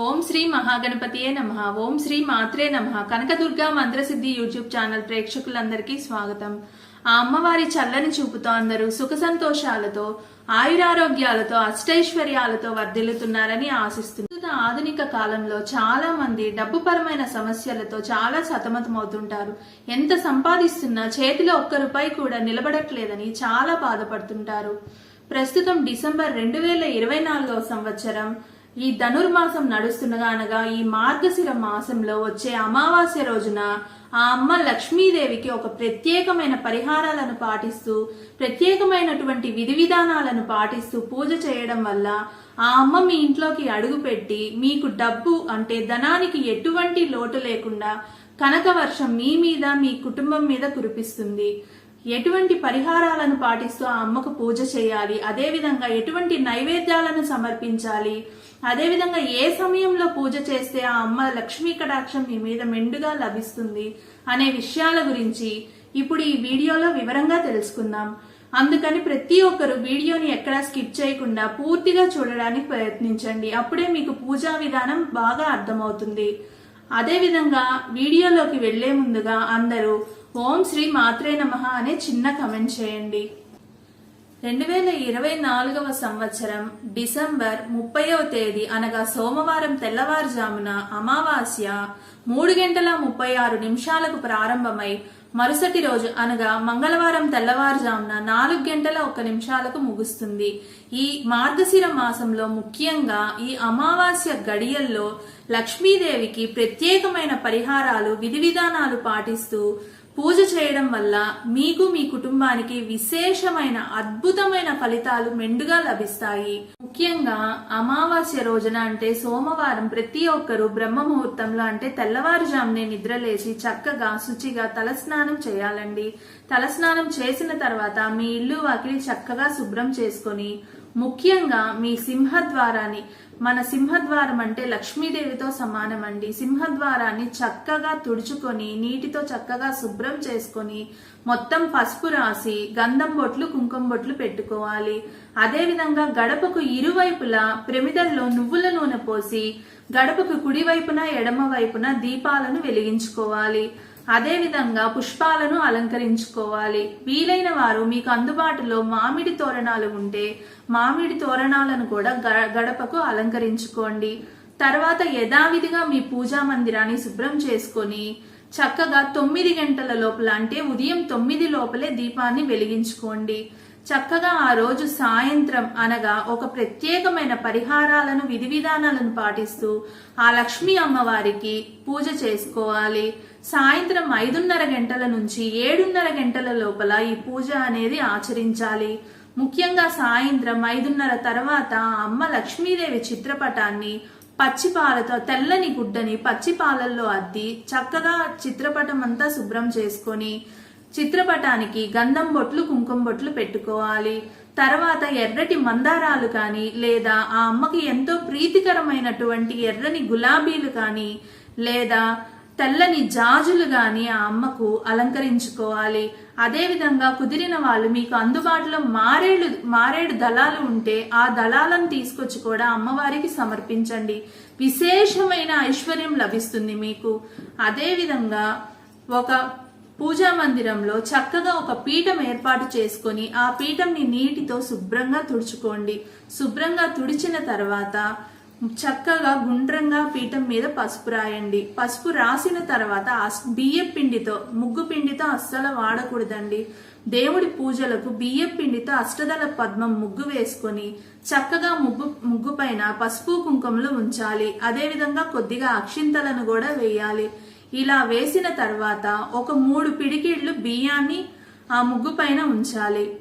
ఓం శ్రీ మహాగణపతియే నమ. ఓం శ్రీ మాత్రే నమ. Kanakadurga మంత్రసిద్ధి YouTube channel ప్రేక్షకులందరికీ స్వాగతం. ఆ అమ్మవారి చల్లని చూపుతో అందరూ సుఖ సంతోషాలతో ఆయురారోగ్యాలతో అష్టైశ్వర్యాలతో వర్ధిల్లుతున్నారని ఆశిస్తున్నారు ఆధునిక కాలంలో చాలా మంది డబ్బుపరమైన సమస్యలతో చాలా సతమతమవుతుంటారు. ఎంత సంపాదిస్తున్నా చేతిలో ఒక్క రూపాయి కూడా నిలబడట్లేదని చాలా బాధపడుతుంటారు. ప్రస్తుతం డిసెంబర్ రెండు వేల ఇరవై నాలుగవ సంవత్సరం. ఈ ధనుర్మాసం నడుస్తుండగా అనగా ఈ మార్గశిర మాసంలో వచ్చే అమావాస్య రోజున ఆ అమ్మ లక్ష్మీదేవికి ఒక ప్రత్యేకమైన పరిహారాలను పాటిస్తూ ప్రత్యేకమైనటువంటి విధి విధానాలను పాటిస్తూ పూజ చేయడం వల్ల ఆ అమ్మ మీ ఇంట్లోకి అడుగుపెట్టి మీకు డబ్బు అంటే ధనానికి ఎటువంటి లోటు లేకుండా కనక వర్షం మీ మీద మీ కుటుంబం మీద కురిపిస్తుంది. ఎటువంటి పరిహారాలను పాటిస్తూ ఆ అమ్మకు పూజ చేయాలి అదేవిధంగా ఎటువంటి నైవేద్యాలను సమర్పించాలి అదేవిధంగా ఏ సమయంలో పూజ చేస్తే ఆ అమ్మ లక్ష్మీ కటాక్షం మీ మీద మెండుగా లభిస్తుంది అనే విషయాల గురించి ఇప్పుడు ఈ వీడియోలో వివరంగా తెలుసుకుందాం. అందుకని ప్రతి ఒక్కరు వీడియోని ఎక్కడా స్కిప్ చేయకుండా పూర్తిగా చూడడానికి ప్రయత్నించండి. అప్పుడే మీకు పూజా విధానం బాగా అర్థమవుతుంది. అదేవిధంగా వీడియోలోకి వెళ్ళే ముందుగా అందరూ ఓం శ్రీ మాత్రే నమ అనే చిన్న కమెంట్ చేయండి. రెండు వేల ఇరవై నాలుగవ సంవత్సరం డిసెంబర్ ముప్పైవ తేదీ అనగా సోమవారం తెల్లవారుజామున అమావాస్య మూడు గంటల ముప్పై ఆరు నిమిషాలకు ప్రారంభమై మరుసటి రోజు అనగా మంగళవారం తెల్లవారుజామున నాలుగు గంటల ఒక నిమిషాలకు ముగుస్తుంది. ఈ మార్గశిర మాసంలో ముఖ్యంగా ఈ అమావాస్య గడియల్లో లక్ష్మీదేవికి ప్రత్యేకమైన పరిహారాలు విధి విధానాలు పాటిస్తూ పూజ చేయడం వల్ల మీకు మీ కుటుంబానికి విశేషమైన అద్భుతమైన ఫలితాలు మెండుగా లభిస్తాయి. ముఖ్యంగా అమావాస్య రోజున అంటే సోమవారం ప్రతి ఒక్కరూ బ్రహ్మ ముహూర్తంలో అంటే తెల్లవారుజామునే నిద్రలేచి చక్కగా శుచిగా తలస్నానం చేయాలండి. తలస్నానం చేసిన తర్వాత మీ ఇల్లు వాకిలి చక్కగా శుభ్రం చేసుకొని ముఖ్యంగా మీ సింహద్వారాన్ని. మన సింహద్వారం అంటే లక్ష్మీదేవితో సమానం అండి సింహద్వారాన్ని చక్కగా తుడుచుకొని నీటితో చక్కగా శుభ్రం చేసుకొని మొత్తం పసుపు రాసి గంధం బొట్లు కుంకుమ బొట్లు పెట్టుకోవాలి. అదేవిధంగా గడపకు ఇరువైపులా ప్రమిదల్లో నువ్వుల నూనె పోసి గడపకు కుడివైపున ఎడమ వైపున దీపాలను వెలిగించుకోవాలి. అదేవిధంగా పుష్పాలను అలంకరించుకోవాలి. వీలైన వారు మీకు అందుబాటులో మామిడి తోరణాలు ఉంటే మామిడి తోరణాలను కూడా గడపకు అలంకరించుకోండి. తర్వాత యథావిధిగా మీ పూజా మందిరాన్ని శుభ్రం చేసుకొని చక్కగా తొమ్మిది గంటల లోపల అంటే ఉదయం తొమ్మిది లోపలే దీపాన్ని వెలిగించుకోండి. చక్కగా ఆ రోజు సాయంత్రం అనగా ఒక ప్రత్యేకమైన పరిహారాలను విధి విధానాలను పాటిస్తూ ఆ లక్ష్మీ అమ్మవారికి పూజ చేసుకోవాలి. సాయంత్రం ఐదున్నర గంటల నుంచి ఏడున్నర గంటల లోపల ఈ పూజ అనేది ఆచరించాలి. ముఖ్యంగా సాయంత్రం ఐదున్నర తర్వాత అమ్మ లక్ష్మీదేవి చిత్రపటాన్ని పచ్చిపాలతో తెల్లని గుడ్డని పచ్చిపాలల్లో అద్ది చక్కగా చిత్రపటం అంతా శుభ్రం చేసుకొని చిత్రపటానికి గంధం బొట్లు కుంకుమ బొట్లు పెట్టుకోవాలి. తర్వాత ఎర్రటి మందారాలు కానీ లేదా ఆ అమ్మకి ఎంతో ప్రీతికరమైనటువంటి ఎర్రని గులాబీలు కానీ లేదా తెల్లని జాజులు గాని ఆ అమ్మకు అలంకరించుకోవాలి. అదేవిధంగా కుదిరిన వాళ్ళు మీకు అందుబాటులో మారేడు మారేడు దళాలు ఉంటే ఆ దళాలను తీసుకొచ్చి కూడా అమ్మవారికి సమర్పించండి. విశేషమైన ఐశ్వర్యం లభిస్తుంది మీకు. అదేవిధంగా ఒక పూజా మందిరంలో చక్కగా ఒక పీఠం ఏర్పాటు చేసుకొని ఆ పీఠంని నీటితో శుభ్రంగా తుడుచుకోండి. శుభ్రంగా తుడిచిన తర్వాత చక్కగా గుండ్రంగా పీఠం మీద పసుపు రాయండి. పసుపు రాసిన తర్వాత బియ్య పిండితో ముగ్గు పిండితో అస్సలు వాడకూడదండి. దేవుడి పూజలకు బియ్యం పిండితో అష్టదళ పద్మం ముగ్గు వేసుకొని చక్కగా ముగ్గు ముగ్గు పైన పసుపు కుంకుమలు ఉంచాలి. అదేవిధంగా కొద్దిగా అక్షింతలను కూడా వేయాలి. ఇలా వేసిన తర్వాత ఒక మూడు పిడికిళ్ళు బియ్యాన్ని ఆ ముగ్గు పైన ఉంచాలి.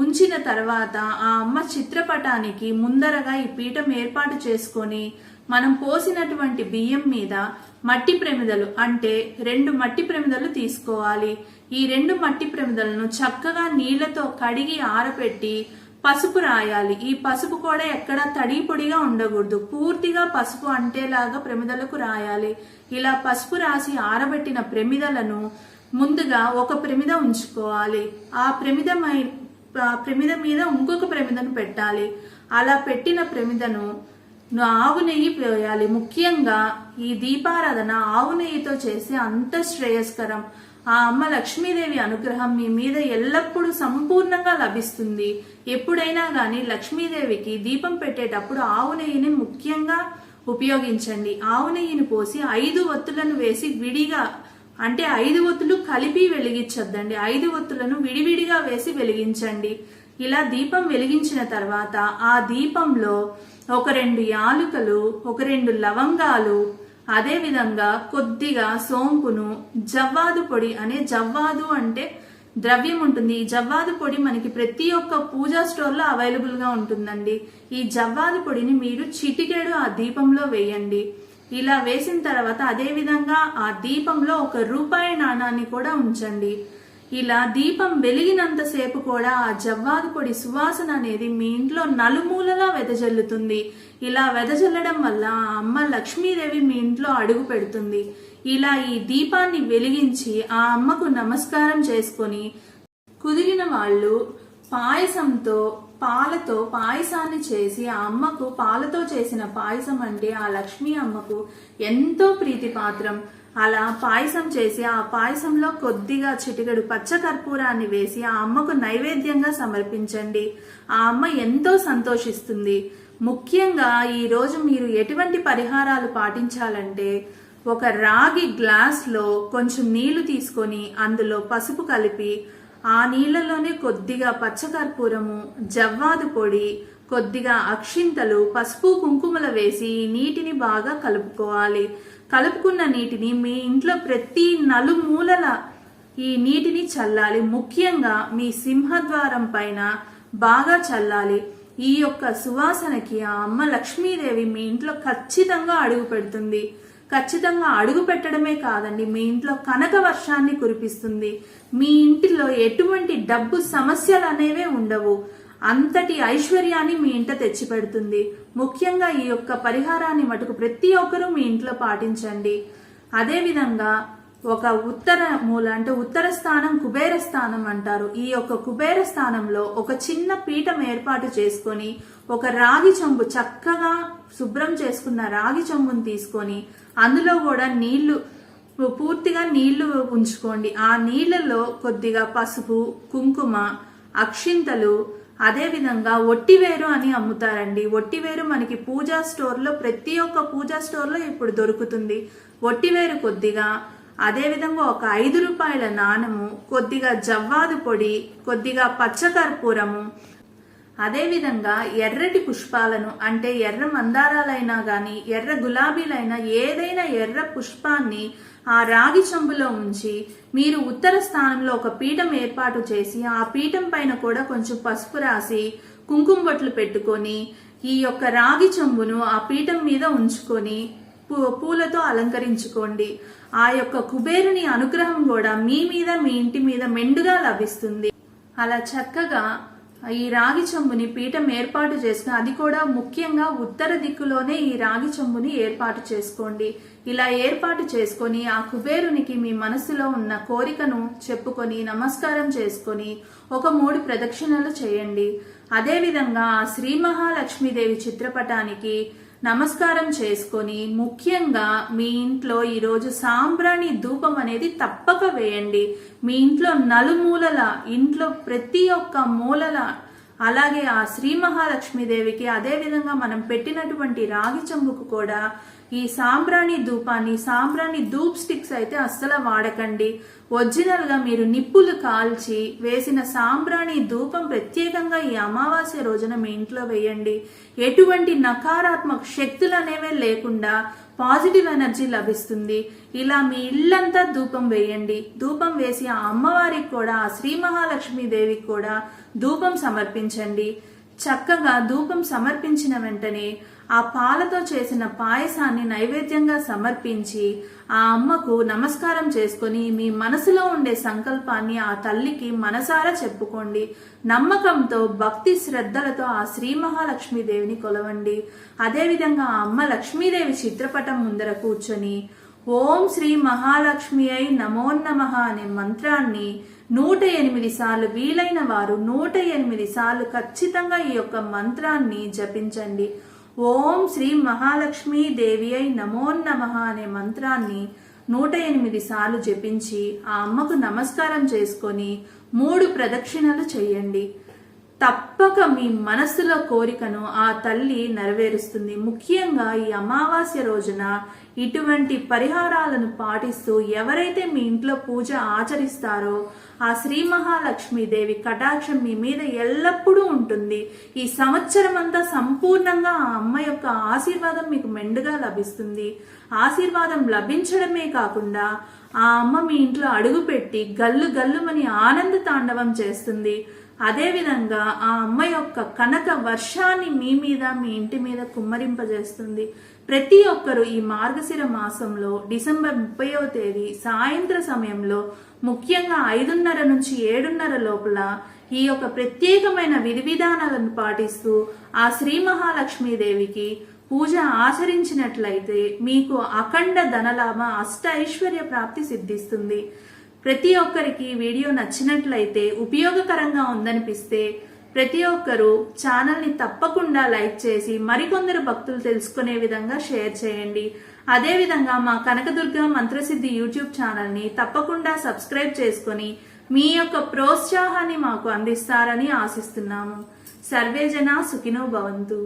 ఉంచిన తర్వాత ఆ అమ్మ చిత్రపటానికి ముందరగా ఈ పీఠం ఏర్పాటు చేసుకొని మనం పోసినటువంటి బియ్యం మీద మట్టి ప్రమిదలు అంటే రెండు మట్టి ప్రమిదలు తీసుకోవాలి. ఈ రెండు మట్టి ప్రమిదలను చక్కగా నీళ్ళతో కడిగి ఆరపెట్టి పసుపు రాయాలి. ఈ పసుపు కూడా ఎక్కడ తడి పొడిగా ఉండకూడదు. పూర్తిగా పసుపు అంటేలాగా ప్రమిదలకు రాయాలి. ఇలా పసుపు రాసి ఆరబెట్టిన ప్రమిదలను ముందుగా ఒక ప్రమిద ఉంచుకోవాలి. ఆ ప్రమిదమై ప్రమిద మీద ఇంకొక ప్రమిదను పెట్టాలి. అలా పెట్టిన ప్రమిదను ఆవు నెయ్యి పోయాలి ముఖ్యంగా ఈ దీపారాధన ఆవు నెయ్యితో చేస్తే అంత శ్రేయస్కరం. ఆ అమ్మ లక్ష్మీదేవి అనుగ్రహం మీ మీద ఎల్లప్పుడూ సంపూర్ణంగా లభిస్తుంది. ఎప్పుడైనా కానీ లక్ష్మీదేవికి దీపం పెట్టేటప్పుడు ఆవు నెయ్యిని ముఖ్యంగా ఉపయోగించండి. ఆవు నెయ్యిని పోసి ఐదు ఒత్తులను వేసి విడిగా అంటే ఐదు ఒత్తులు కలిపి వెలిగించొద్దండి. ఐదు ఒత్తులను విడివిడిగా వేసి వెలిగించండి. ఇలా దీపం వెలిగించిన తర్వాత ఆ దీపంలో ఒక రెండు యాలుకలు ఒక రెండు లవంగాలు అదే విధంగా కొద్దిగా సోంపును జవ్వాదు పొడి అనే జవ్వాదు అంటే ద్రవ్యం ఉంటుంది. ఈ జవ్వాదు పొడి మనకి ప్రతి ఒక్క పూజా స్టోర్లో అవైలబుల్గా ఉంటుందండి. ఈ జవ్వాదు పొడిని మీరు చిటికెడు ఆ దీపంలో వేయండి. ఇలా వేసిన తర్వాత అదే విధంగా ఆ దీపంలో ఒక రూపాయి నాణాన్ని కూడా ఉంచండి. ఇలా దీపం వెలిగినంతసేపు కూడా ఆ జవ్వాది పొడి సువాసన అనేది మీ ఇంట్లో నలుమూలలా వెదజల్లుతుంది. ఇలా వెదజల్లడం వల్ల ఆ అమ్మ లక్ష్మీదేవి మీ ఇంట్లో అడుగు పెడుతుంది. ఇలా ఈ దీపాన్ని వెలిగించి ఆ అమ్మకు నమస్కారం చేసుకొని కుదిరిన వాళ్ళు పాయసంతో పాలతో పాయసాన్ని చేసి ఆ అమ్మకు పాలతో చేసిన పాయసం అంటే ఆ లక్ష్మీ అమ్మకు ఎంతో ప్రీతి పాత్రం అలా పాయసం చేసి ఆ పాయసంలో కొద్దిగా చిటికెడు పచ్చ కర్పూరాన్ని వేసి ఆ అమ్మకు నైవేద్యంగా సమర్పించండి. ఆ అమ్మ ఎంతో సంతోషిస్తుంది. ముఖ్యంగా ఈ రోజు మీరు ఎటువంటి పరిహారాలు పాటించాలంటే ఒక రాగి గ్లాస్లో కొంచెం నీళ్ళు తీసుకొని అందులో పసుపు కలిపి ఆ నీళ్ళలోనే కొద్దిగా పచ్చకర్పూరము జవ్వాదు పొడి కొద్దిగా అక్షింతలు పసుపు కుంకుమల వేసి నీటిని బాగా కలుపుకోవాలి. కలుపుకున్న నీటిని మీ ఇంట్లో ప్రతి నలుమూలల ఈ నీటిని చల్లాలి. ముఖ్యంగా మీ సింహద్వారం పైన బాగా చల్లాలి. ఈ యొక్క సువాసనకి ఆ అమ్మ లక్ష్మీదేవి మీ ఇంట్లో ఖచ్చితంగా అడుగు పెడుతుంది. ఖచ్చితంగా అడుగు పెట్టడమే కాదండి మీ ఇంట్లో కనక వర్షాన్ని కురిపిస్తుంది. మీ ఇంటిలో ఎటువంటి డబ్బు సమస్యలు అనేవే ఉండవు. అంతటి ఐశ్వర్యాన్ని మీ ఇంట తెచ్చిపెడుతుంది. ముఖ్యంగా ఈ యొక్క పరిహారాన్ని మటుకు ప్రతి ఒక్కరూ మీ ఇంట్లో పాటించండి. అదేవిధంగా ఒక ఉత్తర మూల అంటే ఉత్తర స్థానం కుబేర స్థానం అంటారు. ఈ యొక్క కుబేర స్థానంలో ఒక చిన్న పీఠం ఏర్పాటు చేసుకొని ఒక రాగి చెంబు చక్కగా శుభ్రం చేసుకున్న రాగి చెంబుని తీసుకొని అందులో కూడా నీళ్ళు పూర్తిగా నీళ్ళు ఉంచుకోండి. ఆ నీళ్ళలో కొద్దిగా పసుపు కుంకుమ అక్షింతలు అదేవిధంగా ఒట్టివేరు అని అమ్ముతారండి. ఒట్టివేరు మనకి పూజా స్టోర్లో ప్రతి ఒక్క పూజా స్టోర్లో ఇప్పుడు దొరుకుతుంది. ఒట్టివేరు కొద్దిగా అదేవిధంగా ఒక ఐదు రూపాయల నాణము కొద్దిగా జవ్వాదు పొడి కొద్దిగా పచ్చకర్పూరము అదేవిధంగా ఎర్రటి పుష్పాలను అంటే ఎర్ర మందారాలైనా కానీ ఎర్ర గులాబీలైనా ఏదైనా ఎర్ర పుష్పాన్ని ఆ రాగి చెంబులో ఉంచి మీరు ఉత్తర స్థానంలో ఒక పీఠం ఏర్పాటు చేసి ఆ పీఠం పైన కూడా కొంచెం పసుపు రాసి కుంకుమ బొట్లు పెట్టుకొని ఈ యొక్క రాగి చెంబును ఆ పీఠం మీద ఉంచుకొని పూ- పూలతో అలంకరించుకోండి. ఆ యొక్క కుబేరుని అనుగ్రహం కూడా మీ మీద మీ ఇంటి మీద మెండుగా లభిస్తుంది. అలా చక్కగా ఈ రాగి చెంబుని పీఠం ఏర్పాటు చేసుకుని అది కూడా ముఖ్యంగా ఉత్తర దిక్కులోనే ఈ రాగి చెంబుని ఏర్పాటు చేసుకోండి. ఇలా ఏర్పాటు చేసుకొని ఆ కుబేరునికి మీ మనసులో ఉన్న కోరికను చెప్పుకొని నమస్కారం చేసుకొని ఒక మూడు ప్రదక్షిణలు చేయండి. అదేవిధంగా ఆ శ్రీ మహాలక్ష్మీదేవి చిత్రపటానికి నమస్కారం చేసుకొని ముఖ్యంగా మీ ఇంట్లో ఈరోజు సాంబ్రాణి ధూపం అనేది తప్పక వేయండి. మీ ఇంట్లో నలుమూలల ఇంట్లో ప్రతి ఒక్క మూలల అలాగే ఆ శ్రీ మహాలక్ష్మీదేవికి అదేవిధంగా మనం పెట్టినటువంటి రాగి చెంబుకు కూడా ఈ సాంబ్రాణి ధూపాన్ని సాంబ్రాణి ధూప్ స్టిక్స్ అయితే అస్సలు వాడకండి. ఒరిజినల్గా మీరు నిప్పులు కాల్చి వేసిన సాంబ్రాణి ధూపం ప్రత్యేకంగా ఈ అమావాస్య రోజున మీ ఇంట్లో వేయండి. ఎటువంటి నకారాత్మక శక్తులు అనేవే లేకుండా పాజిటివ్ ఎనర్జీ లభిస్తుంది. ఇలా మీ ఇల్లంతా ధూపం వేయండి. ధూపం వేసి ఆ అమ్మవారికి కూడా ఆ శ్రీ మహాలక్ష్మి దేవికి కూడా ధూపం సమర్పించండి. చక్కగా ధూపం సమర్పించిన వెంటనే ఆ పాలతో చేసిన పాయసాన్ని నైవేద్యంగా సమర్పించి ఆ అమ్మకు నమస్కారం చేసుకొని మీ మనసులో ఉండే సంకల్పాన్ని ఆ తల్లికి మనసారా చెప్పుకోండి. నమ్మకంతో భక్తి శ్రద్ధలతో ఆ శ్రీ మహాలక్ష్మీదేవిని కొలవండి. అదేవిధంగా ఆ అమ్మ లక్ష్మీదేవి చిత్రపటం ముందర కూర్చొని ఓం శ్రీ మహాలక్ష్మి అయి నమోన్నమ అనే మంత్రాన్ని నూట ఎనిమిది సార్లు వీలైన వారు నూట ఎనిమిది సార్లు ఖచ్చితంగా ఈ యొక్క మంత్రాన్ని జపించండి. ఓం శ్రీ మహాలక్ష్మి దేవి అయి నమోన్నమ అనే మంత్రాన్ని నూట ఎనిమిది సార్లు జపించి ఆ అమ్మకు నమస్కారం చేసుకొని మూడు ప్రదక్షిణలు చేయండి. తప్పక మీ మనస్సులో కోరికను ఆ తల్లి నెరవేరుస్తుంది. ముఖ్యంగా ఈ అమావాస్య రోజున ఇటువంటి పరిహారాలను పాటిస్తూ ఎవరైతే మీ ఇంట్లో పూజ ఆచరిస్తారో ఆ శ్రీ మహాలక్ష్మీదేవి కటాక్షం మీ మీద ఎల్లప్పుడూ ఉంటుంది. ఈ సంవత్సరం అంతా సంపూర్ణంగా ఆ అమ్మ యొక్క ఆశీర్వాదం మీకు మెండుగా లభిస్తుంది. ఆశీర్వాదం లభించడమే కాకుండా ఆ అమ్మ మీ ఇంట్లో అడుగుపెట్టి గల్లు గల్లుమని ఆనంద తాండవం చేస్తుంది. అదేవిధంగా ఆ అమ్మ యొక్క కనక వర్షాన్ని మీ మీద మీ ఇంటి మీద కుమ్మరింపజేస్తుంది. ప్రతి ఒక్కరూ ఈ మార్గశిర మాసంలో డిసెంబర్ ముప్పైవ తేదీ సాయంత్ర సమయంలో ముఖ్యంగా ఐదున్నర నుంచి ఏడున్నర లోపల ఈ యొక్క ప్రత్యేకమైన విధి విధానాలను పాటిస్తూ ఆ శ్రీ మహాలక్ష్మీదేవికి పూజ ఆచరించినట్లయితే మీకు అఖండ ధనలాభ అష్ట ఐశ్వర్య ప్రాప్తి సిద్ధిస్తుంది. ప్రతి ఒక్కరికి వీడియో నచ్చినట్లయితే ఉపయోగకరంగా ఉందనిపిస్తే ప్రతి ఒక్కరూ ఛానల్ని తప్పకుండా లైక్ చేసి మరికొందరు భక్తులు తెలుసుకునే విధంగా షేర్ చేయండి. అదేవిధంగా మా కనకదుర్గ మంత్రసిద్ధి యూట్యూబ్ ఛానల్ని తప్పకుండా సబ్స్క్రైబ్ చేసుకొని మీ యొక్క ప్రోత్సాహాన్ని మాకు అందిస్తారని ఆశిస్తున్నాము. సర్వేజన సుఖినో భవంతు.